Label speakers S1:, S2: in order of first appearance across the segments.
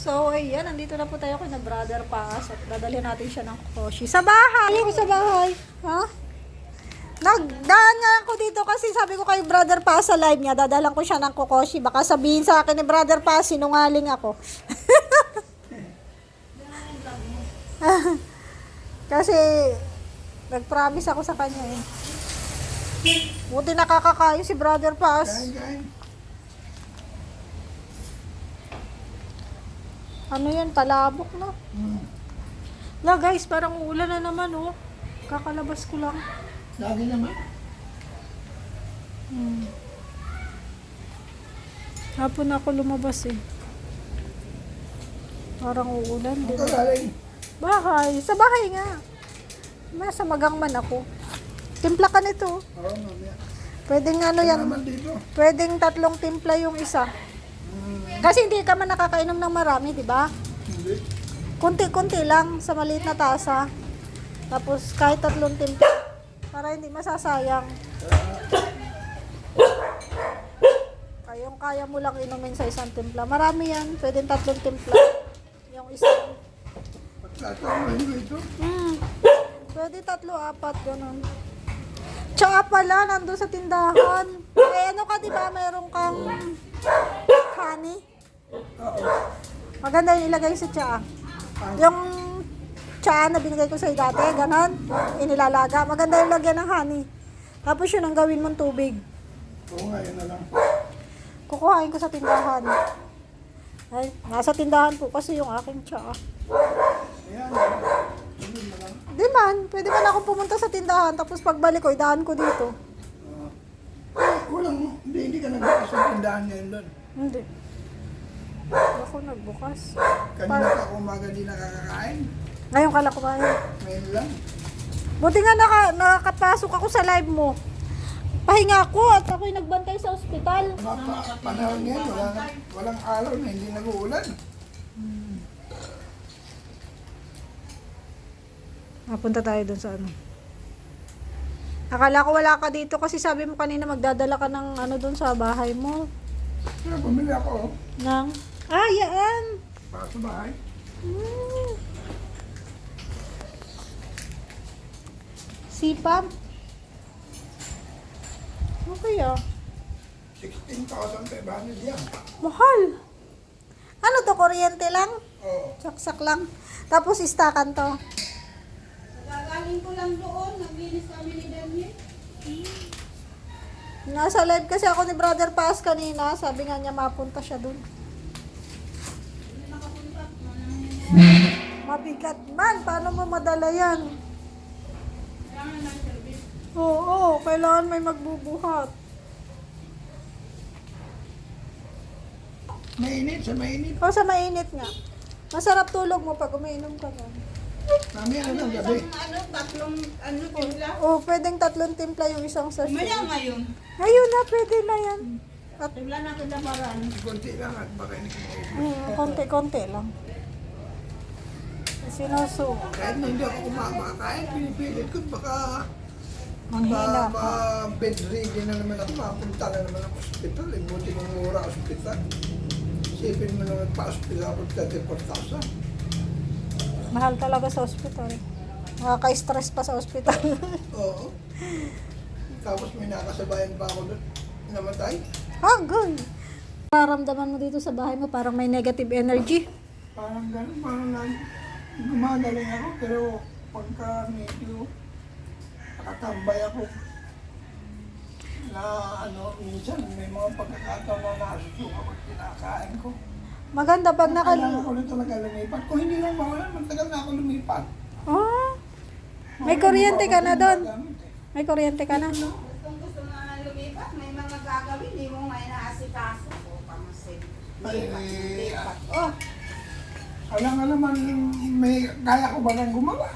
S1: So, ayan, nandito na po tayo kay na brother Paas at dadalhin natin siya ng kokoshi. Sa bahay! Ayoko sa bahay. Ha? Nagdaan nga ako dito kasi sabi ko kay brother Paas sa live niya, dadalan ko siya ng kokoshi. Baka sabihin sa akin ni brother Paas, sinungaling ako. kasi, nag-promise ako sa kanya eh. Buti nakakakain si brother Paas.
S2: Kain, kain.
S1: Ano yan, palabok na.
S2: Hmm.
S1: La guys, parang uulan na naman oh. Kakalabas ko lang.
S2: Lagi naman.
S1: Hmm. Hapon ako lumabas eh. Parang uulan din.
S2: kagaling.
S1: Bahay, sa bahay nga. Nasa magangman ako. Timpla ka nito.
S2: Oo, mamaya.
S1: Pwedeng ano yan, pwedeng tatlong timpla yung isa. Kasi hindi ka man nakakainom ng marami, di ba?
S2: hindi.
S1: Kunti-kunti lang sa maliit na tasa. Tapos kahit tatlong timpla para hindi masasayang. Kayong kaya mo lang inumin sa isang timpla. Marami yan. Pwedeng tatlong timpla. Yung isang. Hmm. Pwede tatlo, apat, ganun. Tsaka pala, nandun sa tindahan. Eh, ano ka, di ba? Meron kang honey.
S2: Oo.
S1: Maganda yung ilagay sa tsaa. Yung tsaa na binigay ko sa'yo dati, ganon, inilalaga. Maganda yung lagyan ng honey. Tapos yun ang gawin mong tubig.
S2: Oo nga, yun na lang.
S1: Kukuhain ko sa tindahan. Ay, nasa tindahan po kasi yung aking tsaa.
S2: Ayan.
S1: Di man, pwede man ako pumunta sa tindahan tapos pagbalik ko, idaan ko dito.
S2: Walang, hindi, hindi ka nagbukas ng tindahan ngayon doon.
S1: Hindi. Ako nagbukas.
S2: Kanina pa ako umaga di nakakakain.
S1: Ngayon ka lang kumain.
S2: Ngayon lang.
S1: Buti nga naka, nakapasok ako sa live mo. Pahinga ako at ako'y nagbantay sa ospital.
S2: Pa, panahon ngayon, wala, na- walang araw na hindi nag-uulan.
S1: Napunta tayo dun sa ano. Akala ko wala ka dito kasi sabi mo kanina magdadala ka ng ano dun sa bahay mo.
S2: Kaya bumili ako,
S1: Nang, ah, yan.
S2: para sa bahay.
S1: Hmm. Sipam. Okay ah.
S2: 16,500 yan.
S1: Mahal. Ano to, kuryente lang?
S2: Oo.
S1: Saksak lang. Tapos istakan to.
S3: Gagaling ko lang doon, naglinis kami ni Daniel.
S1: Nasa live kasi ako ni Brother Paz kanina. Sabi nga niya mapunta siya dun. Mabigat man. Paano mo madala yan?
S3: kailangan ng service.
S1: Oo, kailangan may magbubuhat.
S2: Mainit, sa mainit.
S1: O sa mainit nga. Masarap tulog mo pag umiinom ka na.
S2: Mamaya na ng gabi.
S3: Isang ano, tatlong ano, timpla.
S1: O, pwedeng tatlong timpla yung isang sachet.
S3: Maya ngayon.
S1: Ayun na, pwede na yan. At
S3: Timpla na kita paraan.
S2: Kunti lang at baka hindi ko
S1: mm, konti-konti lang. Sinuso.
S2: Kahit na hindi ako kumakain, pinipilit ko baka
S1: Manghina ka.
S2: ba bedridden na naman ako, mapunta na naman ako sa ospital. Eh, buti kong mura sa ospital. Isipin mo naman pa-ospital ako 34,000.
S1: Mahal talaga sa ospital. Nakaka-stress pa sa ospital.
S2: Oo. Tapos may nakasabayan pa ako doon. Namatay.
S1: Hagay! Nararamdaman mo dito sa bahay mo parang may negative energy.
S2: Parang gano'n, parang na, gumagaling ako. Pero pagka medyo nakatambay ako, na ano, minsan may mga pagkakataon na nasusuka pag kinakain ko.
S1: Maganda pag naka...
S2: Kailangan ko rin talaga lumipat. Kung hindi lang mawalan, matagal na ako lumipat.
S1: Ah, may kuryente ka na doon.
S2: Eh.
S1: May kuryente ka na.
S3: Kung gusto na lumipat, may mga gagawin, hindi mo may naasikaso. O, pamasin.
S2: Ay,
S3: Lipat,
S2: eh,
S3: lipat. Oh,
S2: Alam nga naman, may kaya ko ba nang gumawa?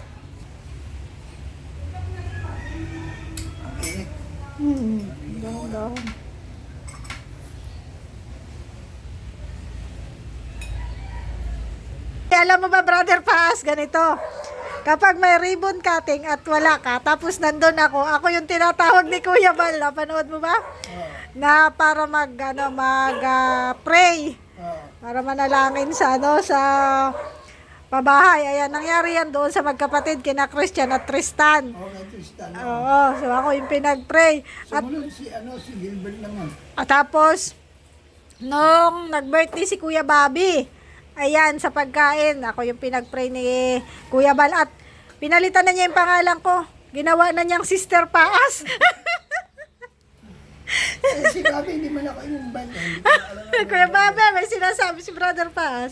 S2: Init.
S1: Hmm, dahan-dahan. Eh, alam mo ba, Brother Paas, ganito. Kapag may ribbon cutting at wala ka, tapos nandun ako, ako yung tinatawag ni Kuya Bal, napanood mo ba? Na para mag, ano, mag, ah, pray.
S2: Oo.
S1: para manalangin sa ano sa pabahay. Ayan, nangyari yan doon sa magkapatid kina Christian at Tristan.
S2: Okay, Tristan.
S1: Oo, so ako yung pinag-pray. At,
S2: Sumunod si, ano, si Gilbert naman.
S1: at tapos, nung nag-birthday si Kuya Bobby, ayan, sa pagkain, ako yung pinag-pray ni Kuya Bal. At pinalitan na niya yung pangalan ko. Ginawa na niyang Sister Paas.
S2: Eh, si Gabi, hindi man ako yung ang
S1: Kuya Bobby, may sinasabi si Brother. Ah,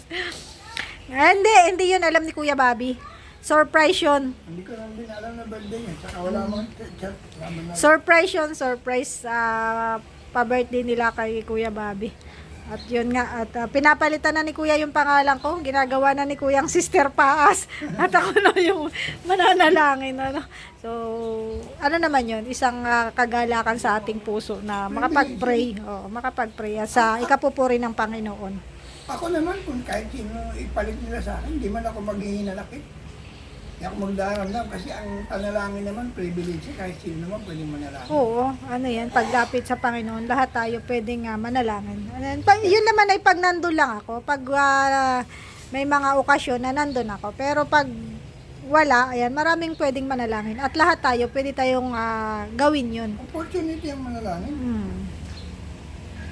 S1: hindi, hindi yun alam ni Kuya Bobby. Surprise yun.
S2: Hindi ko lang din alam na birthday niya. Saka wala mang chat. Sama na.
S1: Surprise yun, surprise ah, pa-birthday nila kay Kuya Bobby. At yun nga, at ah, pinapalitan na ni Kuya yung pangalan ko. Ginagawa na ni Kuya ang Sister Paas. At ako na yung mananalangin. Ano. So, ano naman yun? Isang ah, kagalakan sa ating puso na makapag-pray. Oh, makapag-pray sa ikapupuri ng Panginoon.
S2: Ako naman, kung kahit sino ipalit nila sa akin, hindi man ako maghihinalakit. Hindi ako magdaramdam kasi ang panalangin naman, privilege. Kahit sino naman pwede manalangin.
S1: Oo, ano yan, paglapit sa Panginoon, lahat tayo pwedeng nga manalangin. Ano yan, pag, yun naman ay pag nandun lang ako, pag ah, may mga okasyon na nandun ako. Pero pag wala, ayan, maraming pwedeng manalangin. At lahat tayo, pwede tayong ah, gawin yun.
S2: Opportunity ang manalangin.
S1: Hmm.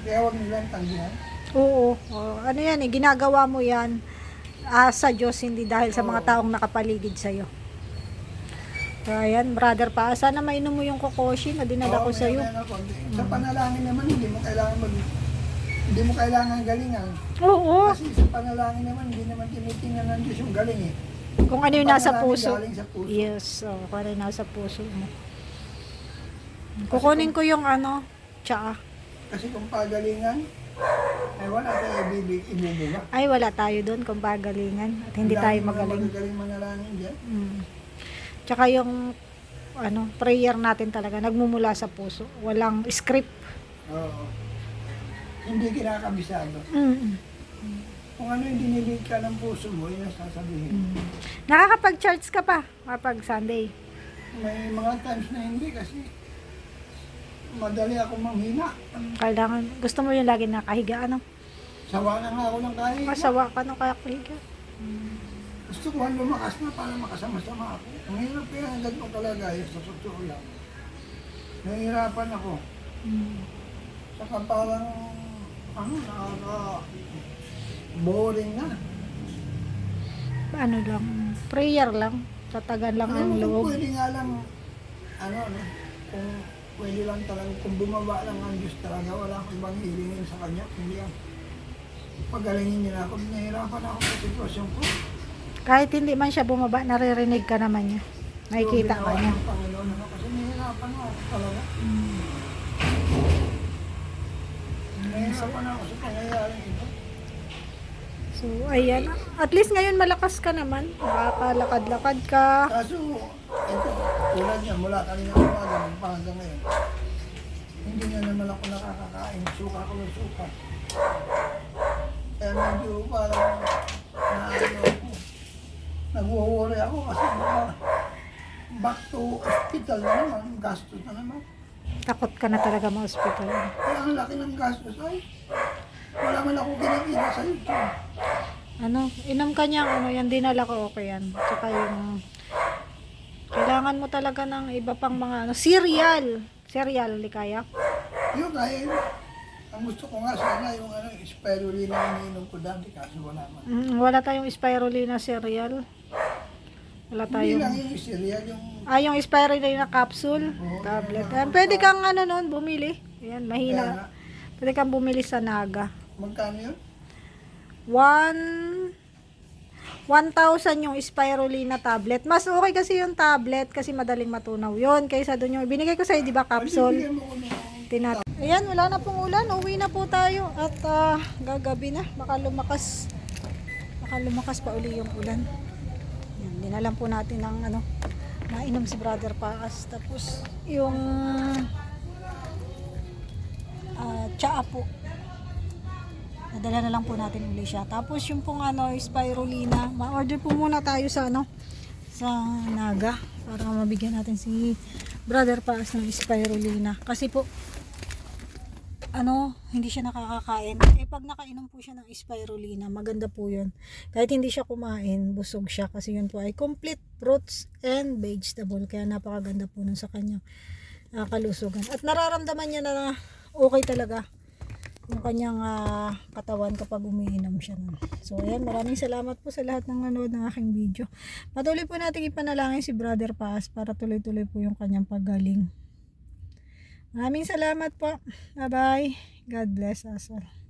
S2: Kaya huwag nilang tanggihan.
S1: Oo, oo. ano yan eh, ginagawa mo yan ah, sa Diyos, hindi dahil sa mga taong nakapaligid sa'yo. So, ayan, brother pa, sana mainom mo yung kokoshi na dinala ko sa'yo.
S2: ako. Sa panalangin naman, hindi mo kailangan mag... Hindi mo kailangan galingan.
S1: Oo,
S2: Kasi sa panalangin naman, hindi naman tinitingnan ng Diyos yung galing eh.
S1: kung ano yung nasa puso.
S2: Sa puso.
S1: Yes, oh, kung ano yung nasa puso mo. Kukunin ko yung ano, tsaa.
S2: Kasi kung pagalingan, ay wala tayo ibubuga.
S1: Ay, wala tayo doon kung pagalingan at hindi tayo magaling.
S2: Magagaling manalangin dyan.
S1: Mm. Tsaka yung ano, prayer natin talaga nagmumula sa puso. Walang script.
S2: Oo. Hindi kinakabisado.
S1: Mm.
S2: Kung ano yung dinilig ka ng puso mo, yun ang sasabihin.
S1: Nakakapag-charge ka pa kapag Sunday.
S2: May mga times na hindi kasi madali ako manghina.
S1: Kailangan, gusto mo yung lagi nakahiga, ano?
S2: Sawa na nga ako ng kahit.
S1: Masawa ka nung kakahiga.
S2: Gusto ko ang lumakas na para makasama-sama ako. Ang hirap kaya ang ganitong kalagayan sa totoo lang. Nahihirapan ako.
S1: Mm.
S2: Saka parang, ano, nakaka... boring na.
S1: Ano lang, prayer lang. Tatagan lang ang
S2: Ano, kung
S1: loob.
S2: pwede nga lang, ano, ano, kung pwede lang talaga, kung bumaba lang ang Diyos talaga, wala akong ibang hilingin sa Kanya, hindi ang pagalingin niya ako, nahihirapan ako sa sitwasyon ko.
S1: Kahit hindi man siya bumaba, naririnig ka naman niya. Nakikita ka niya.
S2: ng Panginoon ako kasi nahihirapan ako talaga. Nahihirapan ako sa pangyayari ito.
S1: So, ayan. At least ngayon malakas ka naman. Makakalakad-lakad ka.
S2: Kaso, ito, tulad niya, mula kanina umaga, hanggang ngayon, hindi na naman ako nakakakain. Suka ko ng suka. Kaya medyo parang na ano ako, nag-worry ako kasi baka back to hospital na naman, gastos na naman.
S1: Takot ka na talaga ma-hospital.
S2: Kaya ang laki ng gastos ay, wala man ako kinikita sa YouTube.
S1: Ano, inom ka niyang ano, yan dinala ko okay yan. Tsaka yung kailangan mo talaga ng iba pang mga ano, cereal. Cereal, likaya.
S2: Yun kaya yun. Ang gusto ko nga sana yung ano, spirulina na iniinom ko dati kaso wala man.
S1: Mm, wala tayong spirulina cereal. Wala
S2: Hindi lang
S1: tayong...
S2: yung cereal, yung
S1: Ah, yung spirulina capsule, tablet. Ah, pwede kang ano noon, bumili. Ayan, mahina. Pwede kang bumili sa Naga.
S2: magkano yun?
S1: One... 1,000 yung spirulina tablet. Mas okay kasi yung tablet kasi madaling matunaw yon kaysa doon yung binigay ko sa'yo, di ba, capsule? Tinat Ayan, wala na pong ulan. Uwi na po tayo at ah, gagabi na. Baka lumakas. Baka lumakas pa uli yung ulan. Yan, dinalan po natin ng ano, nainom si Brother Paas. Tapos yung ah, tsaa po. Nadala na lang po natin uli siya. Tapos yung pong ano, spirulina. Ma-order po muna tayo sa ano, sa Naga para mabigyan natin si Brother Paas ng spirulina. Kasi po, ano, hindi siya nakakakain. Eh, pag nakainom po siya ng spirulina, maganda po yun. Kahit hindi siya kumain, busog siya kasi yun po ay complete fruits and vegetable. Kaya napakaganda po nun sa kanyang ah, kalusugan. At nararamdaman niya na okay talaga yung kanyang ah, katawan kapag umiinom siya nun. So, ayan, maraming salamat po sa lahat ng nanood ng aking video. Patuloy po natin ipanalangin si Brother Paz para tuloy-tuloy po yung kanyang paggaling. Maraming salamat po. Bye-bye. God bless us all.